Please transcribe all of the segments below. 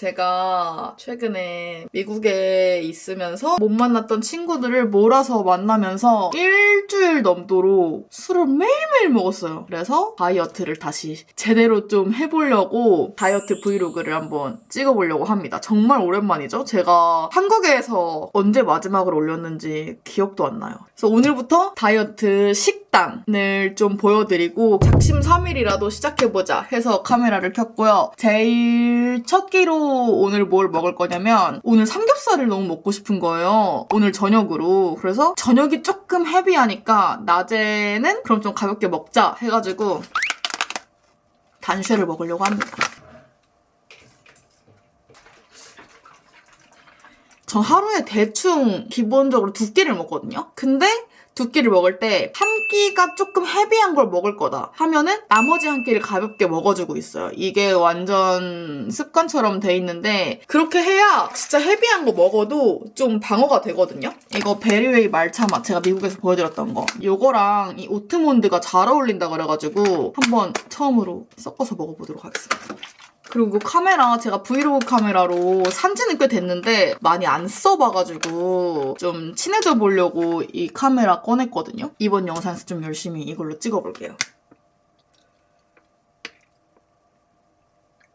제가 최근에 미국에 있으면서 못 만났던 친구들을 몰아서 만나면서 일주일 넘도록 술을 매일매일 먹었어요. 그래서 다이어트를 다시 제대로 좀 해보려고 다이어트 브이로그를 한번 찍어보려고 합니다. 정말 오랜만이죠? 제가 한국에서 언제 마지막으로 올렸는지 기억도 안 나요. 그래서 오늘부터 다이어트 식 단을 좀 보여드리고 작심삼일이라도 시작해보자 해서 카메라를 켰고요. 제일 첫 끼로 오늘 뭘 먹을 거냐면 오늘 삼겹살을 너무 먹고 싶은 거예요. 오늘 저녁으로. 그래서 저녁이 조금 헤비하니까 낮에는 그럼 좀 가볍게 먹자 해가지고 단쉐를 먹으려고 합니다. 전 하루에 대충 기본적으로 두 끼를 먹거든요. 근데 두 끼를 먹을 때 한 끼가 조금 헤비한 걸 먹을 거다 하면은 나머지 한 끼를 가볍게 먹어주고 있어요. 이게 완전 습관처럼 돼 있는데 그렇게 해야 진짜 헤비한 거 먹어도 좀 방어가 되거든요. 이거 베리웨이 말차 맛 제가 미국에서 보여드렸던 거. 요거랑 이 오트몬드가 잘 어울린다 그래가지고 한번 처음으로 섞어서 먹어보도록 하겠습니다. 그리고 그 카메라 제가 브이로그 카메라로 산지는 꽤 됐는데 많이 안 써봐가지고 좀 친해져 보려고 이 카메라 꺼냈거든요. 이번 영상에서 좀 열심히 이걸로 찍어볼게요.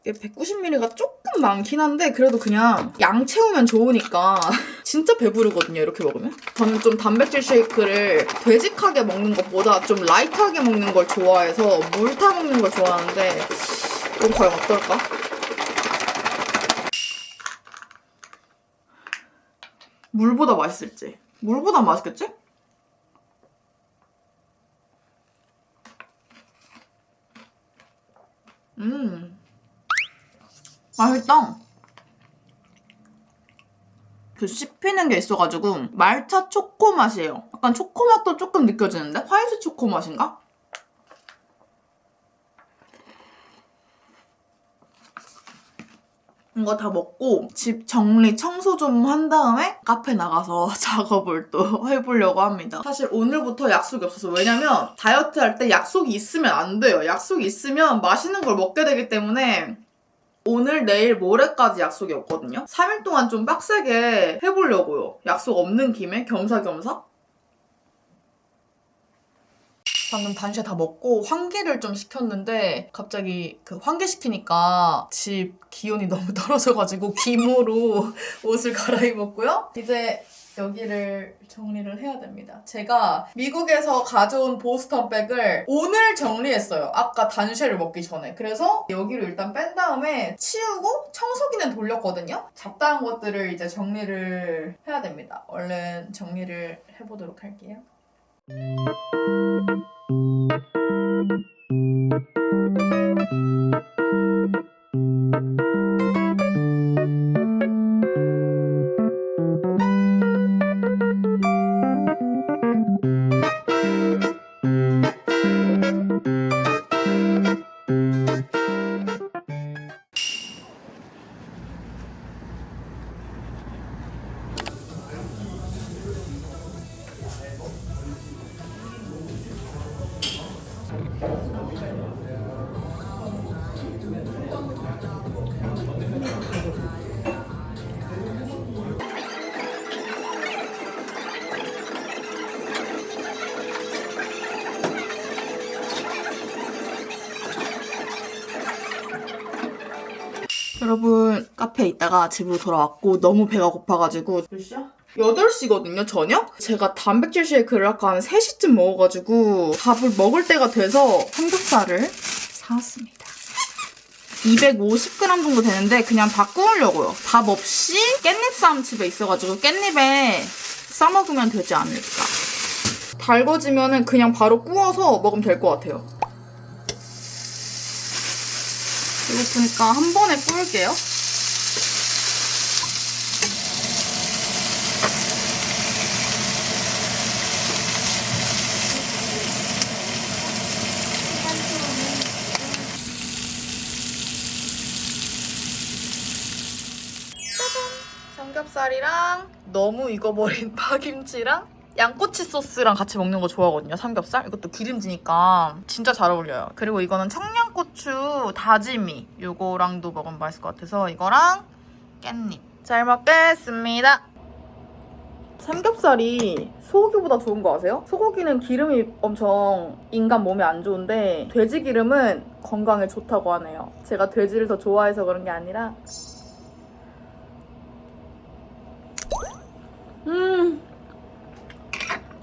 이게 190ml가 조금 많긴 한데 그래도 그냥 양 채우면 좋으니까 진짜 배부르거든요 이렇게 먹으면 저는 좀 단백질 쉐이크를 되직하게 먹는 것보다 좀 라이트하게 먹는 걸 좋아해서 물 타 먹는 걸 좋아하는데 이건 과연 어떨까? 물보다 맛있을지 물보다 맛있겠지? 음 맛있다. 그 씹히는 게 있어가지고 말차 초코 맛이에요. 약간 초코 맛도 조금 느껴지는데 화이트 초코 맛인가? 이거 다 먹고 집 정리 청소 좀 한 다음에 카페 나가서 작업을 또 해보려고 합니다. 사실 오늘부터 약속이 없어서 왜냐면 다이어트 할 때 약속이 있으면 안 돼요. 약속이 있으면 맛있는 걸 먹게 되기 때문에 오늘, 내일, 모레까지 약속이 없거든요. 3일 동안 좀 빡세게 해보려고요. 약속 없는 김에 겸사겸사. 방금 단시에 다 먹고 환기를 좀 시켰는데 갑자기 그 환기 시키니까 집 기온이 너무 떨어져가지고 기모로 옷을 갈아입었고요. 이제 여기를 정리를 해야 됩니다. 제가 미국에서 가져온 보스턴 백을 오늘 정리했어요. 아까 단쉐를 먹기 전에. 그래서 여기로 일단 뺀 다음에 치우고 청소기는 돌렸거든요. 잡다한 것들을 이제 정리를 해야 됩니다. 얼른 정리를 해보도록 할게요. Müzik 여러분 카페에 있다가 집으로 돌아왔고 너무 배가 고파가지고 몇 시야? 8시거든요, 저녁? 제가 단백질 쉐이크를 아까 한 3시쯤 먹어가지고 밥을 먹을 때가 돼서 삼겹살을 사왔습니다. 250g 정도 되는데 그냥 다 구우려고요. 밥 없이 깻잎쌈 집에 있어가지고 깻잎에 싸먹으면 되지 않을까. 달궈지면은 그냥 바로 구워서 먹으면 될 것 같아요. 배고프니까 한 번에 구울게요. 삼겹살이랑 너무 익어버린 파김치랑 양꼬치 소스랑 같이 먹는 거 좋아하거든요, 삼겹살. 이것도 기름지니까 진짜 잘 어울려요. 그리고 이거는 청양고추 다지미. 요거랑도 먹으면 맛있을 것 같아서 이거랑 깻잎. 잘 먹겠습니다. 삼겹살이 소고기보다 좋은 거 아세요? 소고기는 기름이 엄청 인간 몸에 안 좋은데 돼지 기름은 건강에 좋다고 하네요. 제가 돼지를 더 좋아해서 그런 게 아니라 음.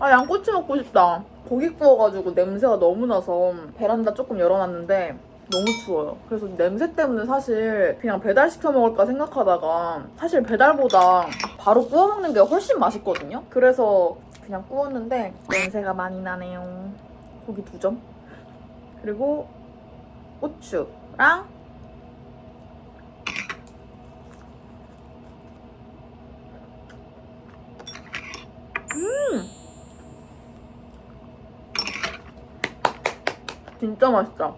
아, 양꼬치 먹고 싶다. 고기 구워가지고 냄새가 너무 나서 베란다 조금 열어놨는데 너무 추워요. 그래서 냄새 때문에 사실 그냥 배달 시켜 먹을까 생각하다가 사실 배달보다 바로 구워 먹는 게 훨씬 맛있거든요. 그래서 그냥 구웠는데 냄새가 많이 나네요. 고기 두 점. 그리고 고추랑 진짜 맛있다.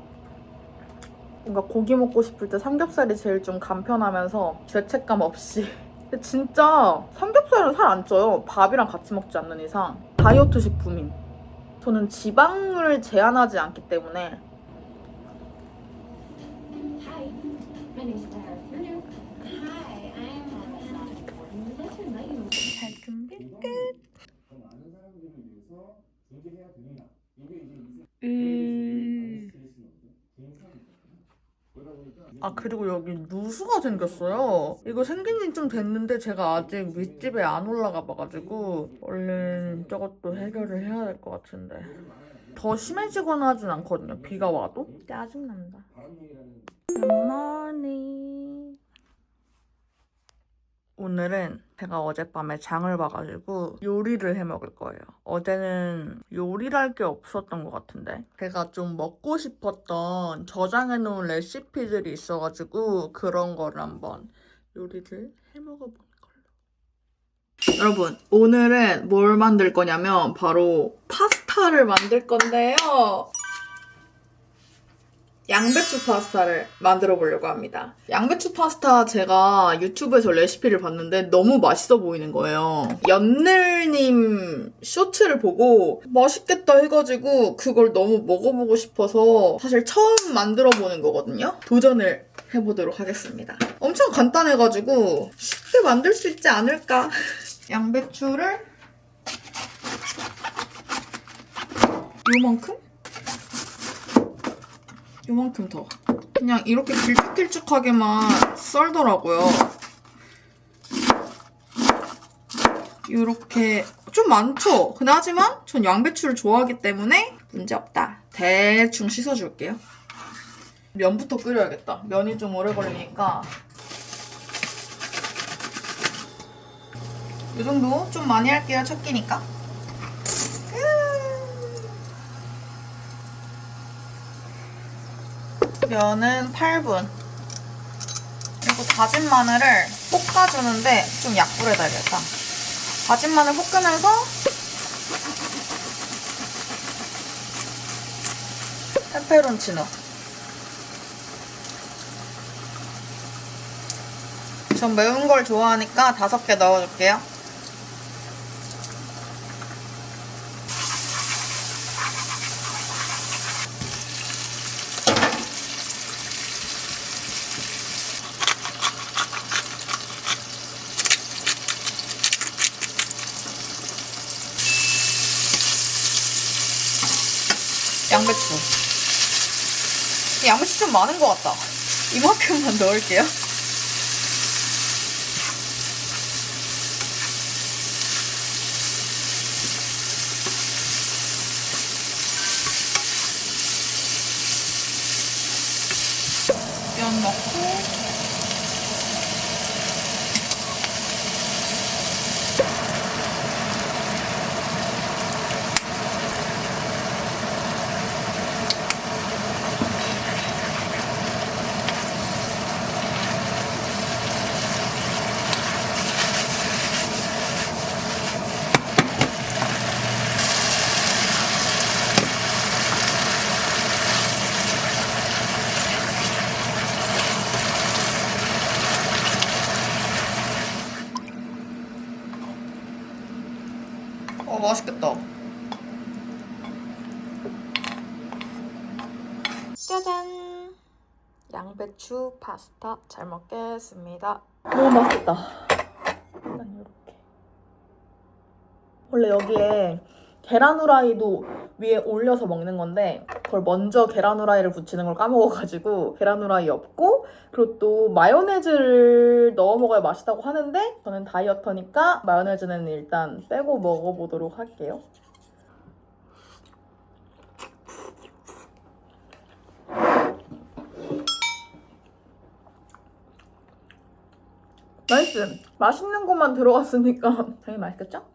뭔가 고기 먹고 싶을 때 삼겹살이 제일 좀 간편하면서 죄책감 없이. 진짜 삼겹살은 살 안 쪄요. 밥이랑 같이 먹지 않는 이상. 다이어트 식품임. 저는 지방을 제한하지 않기 때문에 Hi, my name's Claire. You're new. Hi, I'm Hannah. What's your name? 잘 준비 끝. 더 많은 사람들을 위해서 존재해야 됩니다. 이게 이제 인생 음. 그러다 보니까 아 그리고 여기 누수가 생겼어요. 이거 생긴 지 좀 됐는데 제가 아직 윗집에 안 올라가 봐가지고 얼른 저것도 해결을 해야 될 것 같은데 더 심해지거나 하진 않거든요. 비가 와도 짜증난다. 굿모닝 오늘은 제가 어젯밤에 장을 봐가지고 요리를 해 먹을 거예요. 어제는 요리랄 게 없었던 것 같은데 제가 좀 먹고 싶었던 저장해 놓은 레시피들이 있어가지고 그런 거를 한번 요리를 해 먹어보는 걸로. 여러분 오늘은 뭘 만들 거냐면 바로 파스타를 만들 건데요. 양배추 파스타를 만들어 보려고 합니다. 양배추 파스타 제가 유튜브에서 레시피를 봤는데 너무 맛있어 보이는 거예요. 연늘님 쇼츠를 보고 맛있겠다 해가지고 그걸 너무 먹어보고 싶어서 사실 처음 만들어 보는 거거든요. 도전을 해보도록 하겠습니다. 엄청 간단해가지고 쉽게 만들 수 있지 않을까. 양배추를 요만큼? 요만큼 더. 그냥 이렇게 길쭉길쭉하게만 썰더라고요. 이렇게 좀 많죠? 근데 하지만 전 양배추를 좋아하기 때문에 문제없다. 대충 씻어줄게요. 면부터 끓여야겠다. 면이 좀 오래 걸리니까 이 정도 좀 많이 할게요. 첫 끼니까. 면은 8분. 그리고 다진 마늘을 볶아주는데 좀 약불에다 해야겠다. 다진 마늘 볶으면서 페페론치노. 전 매운 걸 좋아하니까 다섯 개 넣어줄게요. 양배추. 이 양배추 좀 많은 것 같다. 이만큼만 넣을게요. 면 넣고 맛있겠다. 짜잔! 양배추 파스타 잘 먹겠습니다. 너무 맛있다. 일단 이렇게. 원래 여기에 계란 후라이도 위에 올려서 먹는 건데 그걸 먼저 계란 후라이를 붙이는 걸 까먹어가지고 계란 후라이 없고 그리고 또 마요네즈를 넣어 먹어야 맛있다고 하는데 저는 다이어터니까 마요네즈는 일단 빼고 먹어보도록 할게요. 나이스. 맛있는 것만 들어갔으니까 당연히 맛있겠죠?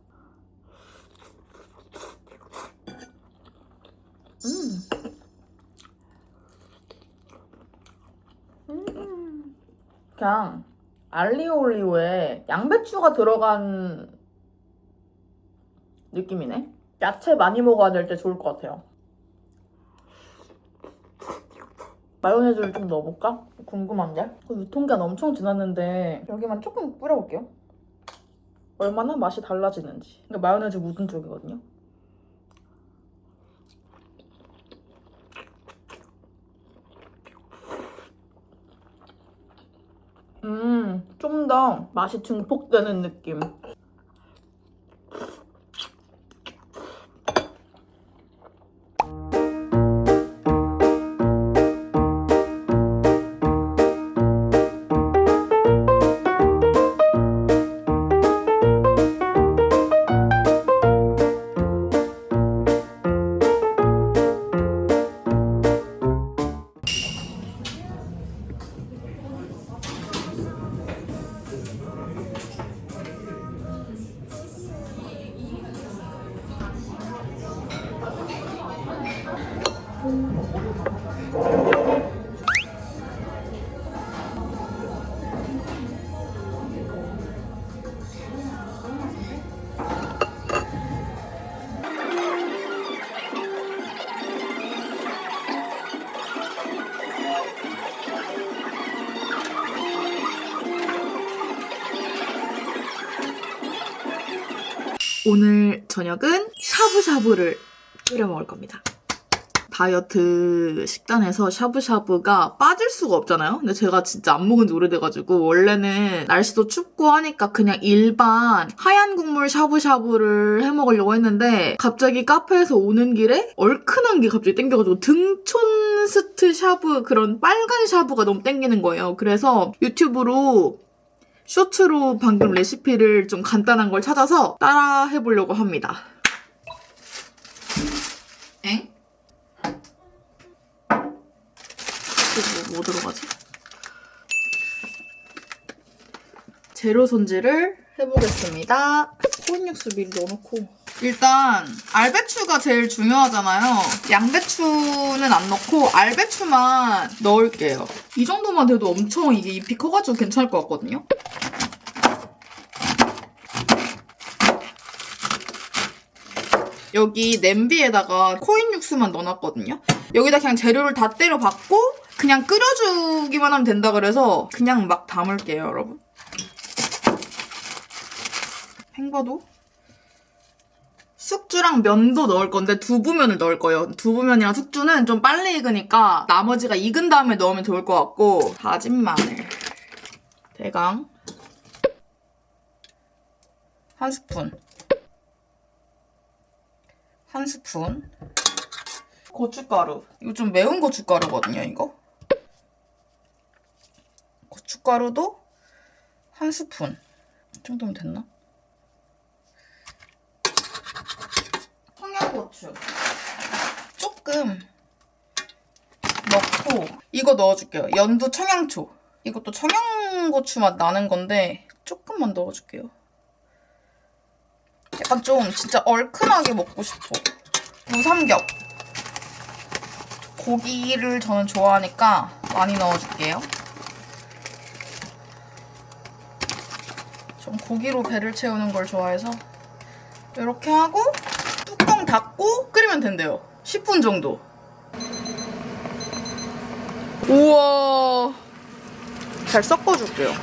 그냥 알리오 올리오에 양배추가 들어간 느낌이네. 야채 많이 먹어야 될 때 좋을 것 같아요. 마요네즈를 좀 넣어볼까? 궁금한데? 그 유통기한 엄청 지났는데 여기만 조금 뿌려볼게요. 얼마나 맛이 달라지는지. 그러니까 마요네즈 묻은 쪽이거든요. 음, 좀 더 맛이 증폭되는 느낌. 오늘 저녁은 샤브샤브를 끓여 먹을 겁니다. 다이어트 식단에서 샤브샤브가 빠질 수가 없잖아요. 근데 제가 진짜 안 먹은 지 오래돼가지고 원래는 날씨도 춥고 하니까 그냥 일반 하얀 국물 샤브샤브를 해 먹으려고 했는데 갑자기 카페에서 오는 길에 얼큰한 게 갑자기 땡겨가지고 등촌 스트 샤브 그런 빨간 샤브가 너무 땡기는 거예요. 그래서 유튜브로 쇼츠로 방금 레시피를 좀 간단한 걸 찾아서 따라 해보려고 합니다. 엥? 뭐, 뭐 들어가지? 재료 손질을 해보겠습니다. 코인 육수 미리 넣어놓고 일단 알배추가 제일 중요하잖아요. 양배추는 안 넣고 알배추만 넣을게요. 이 정도만 돼도 엄청 이게 잎이 커가지고 괜찮을 것 같거든요. 여기 냄비에다가 코인 육수만 넣어놨거든요. 여기다 그냥 재료를 다 때려 박고 그냥 끓여주기만 하면 된다 그래서 그냥 막 담을게요, 여러분. 팽과도 숙주랑 면도 넣을 건데 두부면을 넣을 거예요. 두부면이랑 숙주는 좀 빨리 익으니까 나머지가 익은 다음에 넣으면 좋을 것 같고. 다진 마늘. 대강. 한 스푼. 한 스푼. 고춧가루. 이거 좀 매운 고춧가루거든요 이거. 고춧가루도 한 스푼. 이 정도면 됐나? 청양 고추 조금 넣고 이거 넣어줄게요 연두 청양초 이것도 청양고추 맛 나는 건데 조금만 넣어줄게요 약간 좀 진짜 얼큰하게 먹고 싶어. 무삼겹. 고기를 저는 좋아하니까 많이 넣어줄게요. 전 고기로 배를 채우는 걸 좋아해서 이렇게 하고 닫고 끓이면 된대요. 10분 정도. 우와. 잘 섞어줄게요.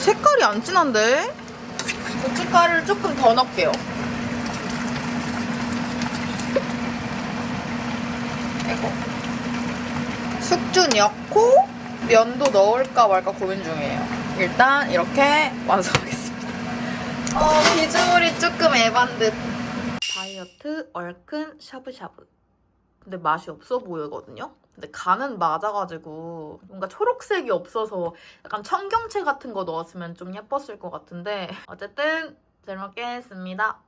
색깔이 안 진한데? 고춧가루를 조금 더 넣을게요. 이거. 숙주 넣고 면도 넣을까 말까 고민 중이에요. 일단 이렇게 완성하겠습니다. 어, 비주얼이 조금 에반 듯. 다이어트 얼큰 샤브샤브. 근데 맛이 없어 보이거든요? 근데 간은 맞아가지고 뭔가 초록색이 없어서 약간 청경채 같은 거 넣었으면 좀 예뻤을 것 같은데 어쨌든 잘 먹겠습니다.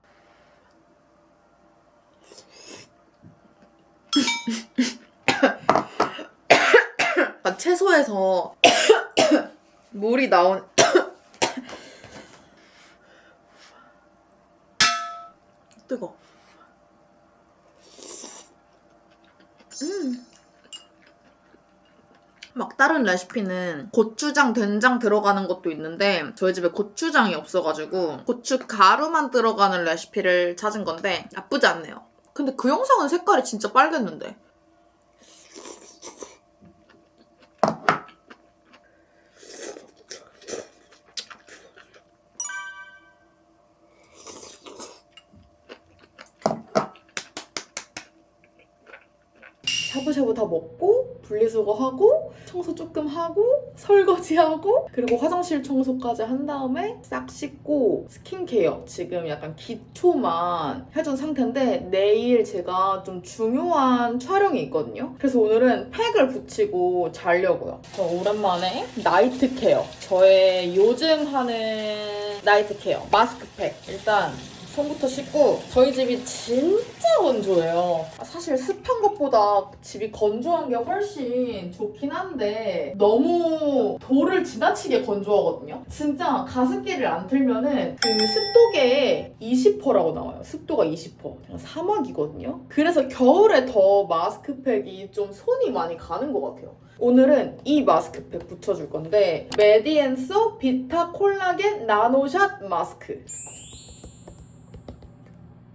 약간 채소에서 물이 나온 뜨거. 음. 막 다른 레시피는 고추장, 된장 들어가는 것도 있는데 저희 집에 고추장이 없어가지고 고추 가루만 들어가는 레시피를 찾은 건데 나쁘지 않네요. 근데 그 영상은 색깔이 진짜 빨갰는데. 분리수거하고 청소 조금 하고 설거지하고 그리고 화장실 청소까지 한 다음에 싹 씻고 스킨케어 지금 약간 기초만 해준 상태인데 내일 제가 좀 중요한 촬영이 있거든요. 그래서 오늘은 팩을 붙이고 자려고요. 저 오랜만에 나이트 케어. 저의 요즘 하는 나이트 케어. 마스크팩. 일단 손부터 씻고 저희 집이 진짜 건조해요. 아, 사실 습한 것보다 집이 건조한 게 훨씬 좋긴 한데 너무 돌을 지나치게 건조하거든요. 진짜 가습기를 안 틀면은 그 습도계에 20%라고 나와요. 습도가 20%. 그냥 사막이거든요. 그래서 겨울에 더 마스크팩이 좀 손이 많이 가는 것 같아요. 오늘은 이 마스크팩 붙여줄 건데 메디앤서 비타 콜라겐 나노샷 마스크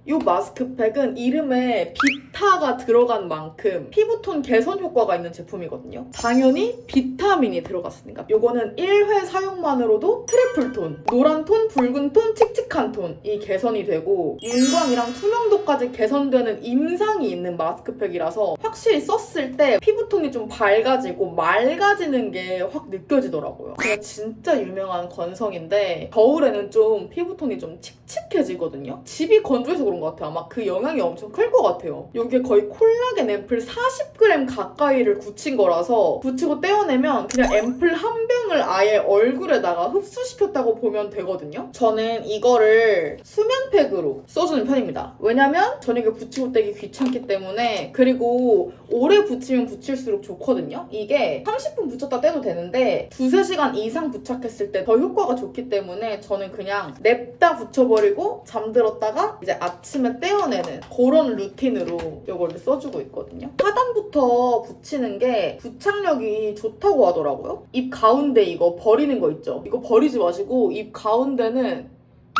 이 마스크팩은 이름에 비타가 들어간 만큼 피부톤 개선 효과가 있는 제품이거든요. 당연히 비타민이 들어갔으니까. 이거는 1회 사용만으로도 트리플 톤, 노란 톤, 붉은 톤, 칙칙한 톤이 개선이 되고 윤광이랑 투명도까지 개선되는 임상이 있는 마스크팩이라서 확실히 썼을 때 피부톤이 좀 밝아지고 맑아지는 게 확 느껴지더라고요. 제가 진짜 유명한 건성인데 겨울에는 좀 피부톤이 좀 칙칙해지거든요. 집이 건조해서 그런 것 같아요. 아마 그 영향이 엄청 클 것 같아요. 여기에 거의 콜라겐 앰플 40g 가까이를 굳힌 거라서 붙이고 떼어내면 그냥 앰플 한 병을 아예 얼굴에다가 흡수시켰다고 보면 되거든요. 저는 이거를 수면팩으로 써주는 편입니다. 왜냐면 저녁에 붙이고 떼기 귀찮기 때문에 그리고 오래 붙이면 붙일수록 좋거든요. 이게 30분 붙였다 떼도 되는데 두세 시간 이상 부착했을 때 더 효과가 좋기 때문에 저는 그냥 냅다 붙여버리고 잠들었다가 이제 아침 에 떼어내는 그런 루틴으로 이걸 써주고 있거든요. 하단부터 붙이는 게 부착력이 좋다고 하더라고요. 입 가운데 이거 버리는 거 있죠? 이거 버리지 마시고 입 가운데는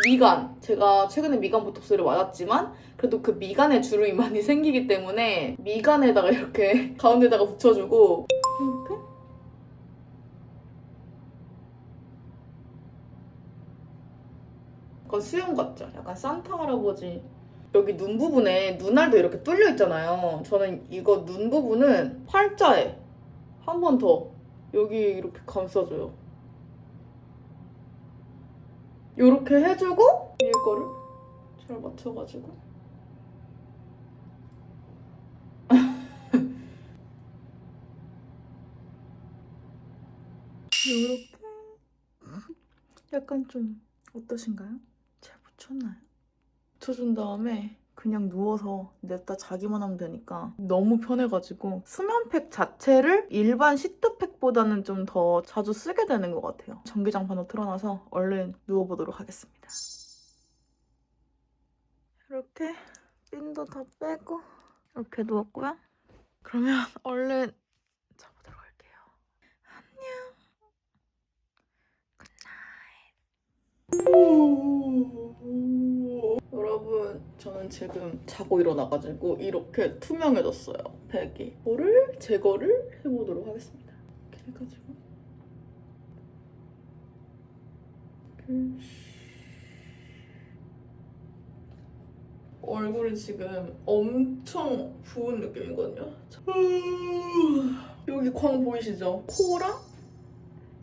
미간. 제가 최근에 미간 보톡스를 맞았지만 그래도 그 미간에 주름이 많이 생기기 때문에 미간에다가 이렇게 가운데다가 붙여주고 이렇게 약간 수영 같죠? 약간 산타 할아버지 여기 눈 부분에 눈알도 이렇게 뚫려 있잖아요. 저는 이거 눈 부분은 팔자에 한 번 더 여기 이렇게 감싸줘요. 이렇게 해주고 위에 거를 잘 맞춰가지고 이렇게 약간 좀 어떠신가요? 잘 붙였나요? 붙여준 다음에 그냥 누워서 냅다 자기만 하면 되니까 너무 편해가지고 수면팩 자체를 일반 시트팩보다는 좀 더 자주 쓰게 되는 것 같아요. 전기장판으로 틀어놔서 얼른 누워보도록 하겠습니다. 이렇게 핀도 다 빼고 이렇게 누웠고요. 그러면 얼른 자보도록 할게요. 안녕. 굿나잇. 여러분, 저는 지금 자고 일어나가지고 이렇게 투명해졌어요, 팩이. 이거를 제거를 해보도록 하겠습니다. 이렇게 해가지고. 얼굴이 지금 엄청 부은 느낌이거든요. 여기 광 보이시죠? 코랑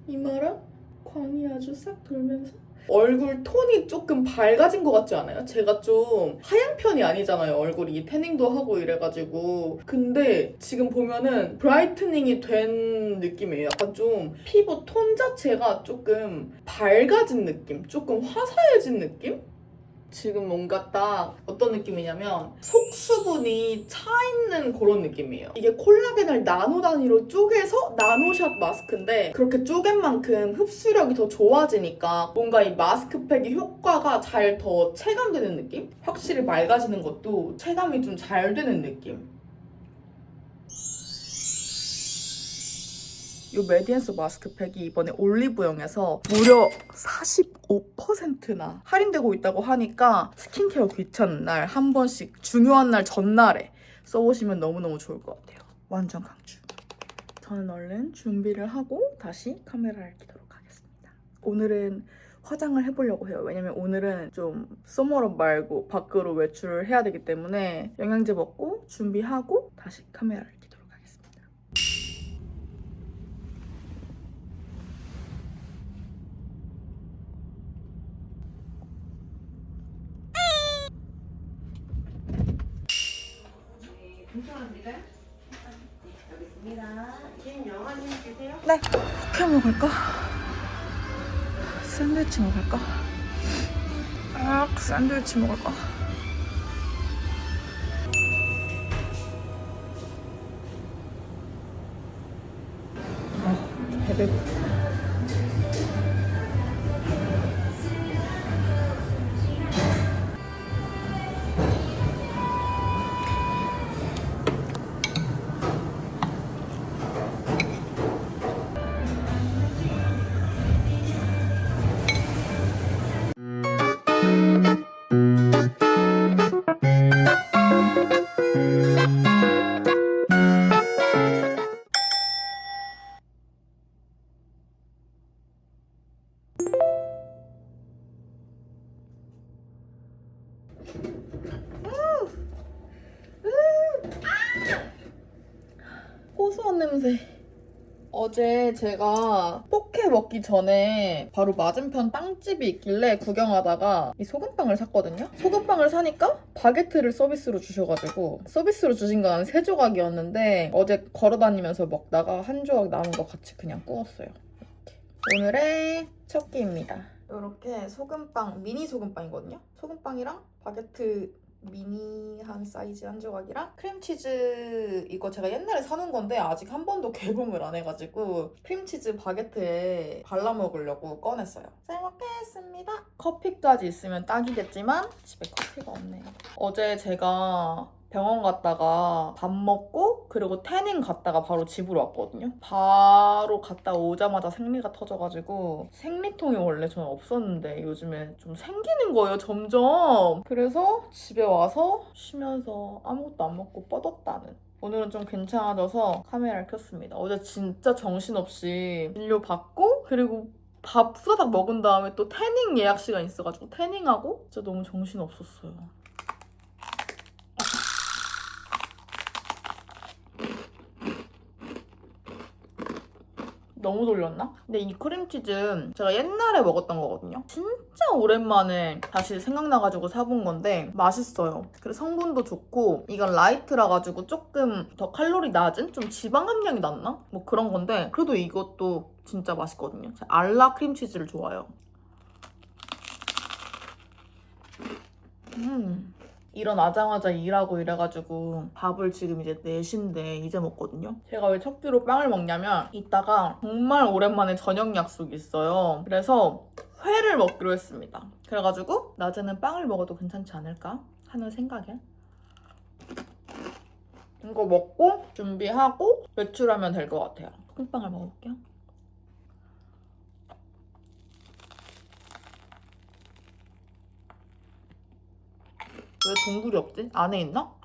이마랑 광이 아주 싹 돌면서 얼굴 톤이 조금 밝아진 것 같지 않아요? 제가 좀 하얀 편이 아니잖아요. 얼굴이 태닝도 하고 이래가지고. 근데 지금 보면은 브라이트닝이 된 느낌이에요. 약간 좀 피부 톤 자체가 조금 밝아진 느낌? 조금 화사해진 느낌? 지금 뭔가 딱 어떤 느낌이냐면 속수분이 차 있는 그런 느낌이에요. 이게 콜라겐을 나노 단위로 쪼개서 나노샷 마스크인데 그렇게 쪼갠 만큼 흡수력이 더 좋아지니까 뭔가 이 마스크팩의 효과가 잘 더 체감되는 느낌? 확실히 맑아지는 것도 체감이 좀 잘 되는 느낌. 이 메디엔스 마스크팩이 이번에 올리브영에서 무려 45%나 할인되고 있다고 하니까 스킨케어 귀찮은 날 한 번씩 중요한 날 전날에 써보시면 너무너무 좋을 것 같아요. 완전 강추. 저는 얼른 준비를 하고 다시 카메라를 켜도록 하겠습니다. 오늘은 화장을 해보려고 해요. 왜냐면 오늘은 좀 소머럽 말고 밖으로 외출을 해야 되기 때문에 영양제 먹고 준비하고 다시 카메라를 켜도록 하겠습니다. 네. 포케 먹을까? 샌드위치 먹을까? 아, 샌드위치 먹을까? 제 제가 포케 먹기 전에 바로 맞은편 빵집이 있길래 구경하다가 이 소금빵을 샀거든요. 소금빵을 사니까 바게트를 서비스로 주셔가지고 서비스로 주신 건 세 조각이었는데 어제 걸어다니면서 먹다가 한 조각 남은 거 같이 그냥 구웠어요. 오늘의 첫 끼입니다. 이렇게 소금빵, 미니 소금빵이거든요. 소금빵이랑 바게트 미니한 사이즈 한 조각이랑 크림치즈 이거 제가 옛날에 사놓은 건데 아직 한 번도 개봉을 안 해가지고 크림치즈 바게트에 발라 먹으려고 꺼냈어요. 잘 먹겠습니다. 커피까지 있으면 딱이겠지만 집에 커피가 없네요. 어제 제가 병원 갔다가 밥 먹고 그리고 태닝 갔다가 바로 집으로 왔거든요. 바로 갔다 오자마자 생리가 터져가지고 생리통이 원래 저는 없었는데 요즘에 좀 생기는 거예요 점점. 그래서 집에 와서 쉬면서 아무것도 안 먹고 뻗었다는. 오늘은 좀 괜찮아져서 카메라를 켰습니다. 어제 진짜 정신없이 진료 받고 그리고 밥 후다닥 먹은 다음에 또 태닝 예약 시간 있어가지고 태닝하고 진짜 너무 정신없었어요. 너무 돌렸나? 근데 이 크림치즈 제가 옛날에 먹었던 거거든요. 진짜 오랜만에 다시 생각나가지고 사본 건데 맛있어요. 그리고 성분도 좋고 이건 라이트라 가지고 조금 더 칼로리 낮은 좀 지방 함량이 낮나? 뭐 그런 건데 그래도 이것도 진짜 맛있거든요. 알라 크림치즈를 좋아해요. 음. 일어나자마자 일하고 이래가지고 밥을 지금 이제 4시인데 이제 먹거든요. 제가 왜 첫 끼로 빵을 먹냐면 이따가 정말 오랜만에 저녁 약속이 있어요. 그래서 회를 먹기로 했습니다. 그래가지고 낮에는 빵을 먹어도 괜찮지 않을까 하는 생각에 이거 먹고 준비하고 외출하면 될 것 같아요. 콩빵을 먹어볼게요. 왜 동굴이 없지? 안에 있나?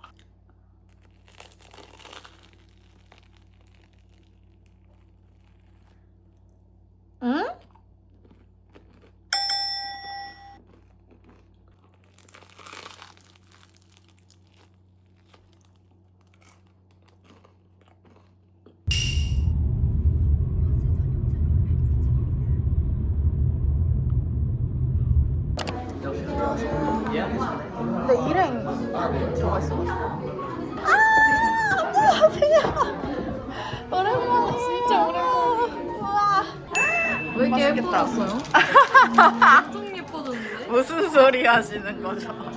소리 하